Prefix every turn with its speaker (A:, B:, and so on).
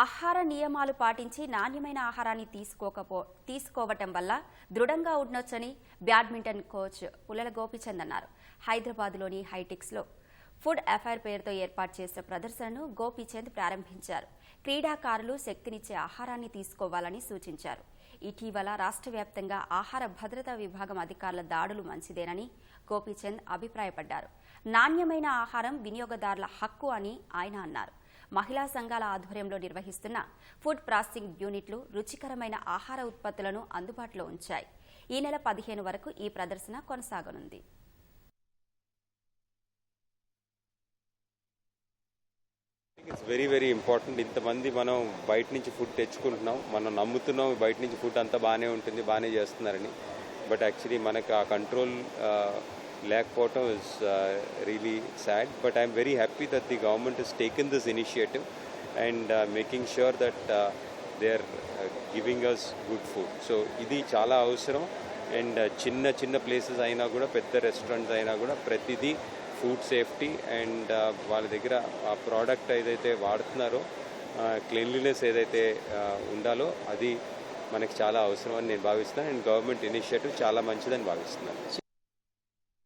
A: ఆహార నియమాలు పాటించి నాణ్యమైన ఆహారాన్ని తీసుకోకపో తీసుకోవటం వల్ల దృఢంగా ఉండొచ్చని బ్యాడ్మింటన్ కోచ్ పుల్లల గోపిచంద్ అన్నారు. హైదరాబాద్లోని హైటెక్స్లో ఫుడ్ అఫైర్ పేరుతో ఏర్పాటు చేసిన ప్రదర్శనను గోపీచంద్ ప్రారంభించారు. క్రీడాకారులు శక్తినిచ్చే ఆహారాన్ని తీసుకోవాలని సూచించారు. ఇటీవల రాష్ట్ర వ్యాప్తంగా ఆహార భద్రతా విభాగం అధికారుల దాడులు మంచిదేనని గోపీచంద్ అభిప్రాయపడ్డారు. నాణ్యమైన ఆహారం వినియోగదారుల హక్కు అని ఆయన అన్నారు. మహిళా సంఘాల ఆధ్వర్యంలో నిర్వహిస్తున్న ఫుడ్ ప్రాసెసింగ్ యూనిట్లు రుచికరమైన ఆహార ఉత్పత్తులను అందుబాటులో ఉంచాయి. ఈ నెల పదిహేను వరకు ఈ ప్రదర్శన కొనసాగనుంది.
B: ఇట్స్ వెరీ వెరీ ఇంపార్టెంట్ ఇంతమంది మనం బయట నుంచి ఫుడ్ తెచ్చుకుంటున్నాం. మనం నమ్ముతున్నాం బయట నుంచి ఫుడ్ అంతా బాగానే ఉంటుంది బాగానే చేస్తున్నారని. బట్ యాక్చువల్లీ మనకు ఆ కంట్రోల్ లేకపోవటం is really sad but I'm very happy that the government is taken this initiative and making sure that they are giving us good food so ఇది చాలా అవసరం. అండ్ uh, చిన్న చిన్న ప్లేసెస్ అయినా కూడా పెద్ద రెస్టారెంట్స్ అయినా కూడా ప్రతిదీ ఫుడ్ సేఫ్టీ అండ్ వాళ్ళ దగ్గర ఆ ప్రోడక్ట్ ఏదైతే వాడుతున్నారో క్లీన్లీనెస్ ఏదైతే ఉండాలో అది మనకి చాలా అవసరం అని నేను భావిస్తున్నాను. అండ్ గవర్నమెంట్ ఇనిషియేటివ్ చాలా మంచిదని భావిస్తున్నాను.